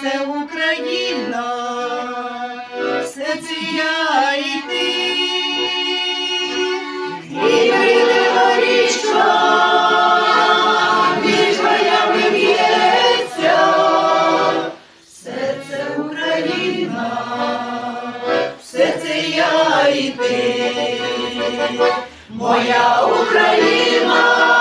це Україна, все це я і ти, і прийде горішка, між краями б'ється, все це Україна, все це я і ти, моя Україна.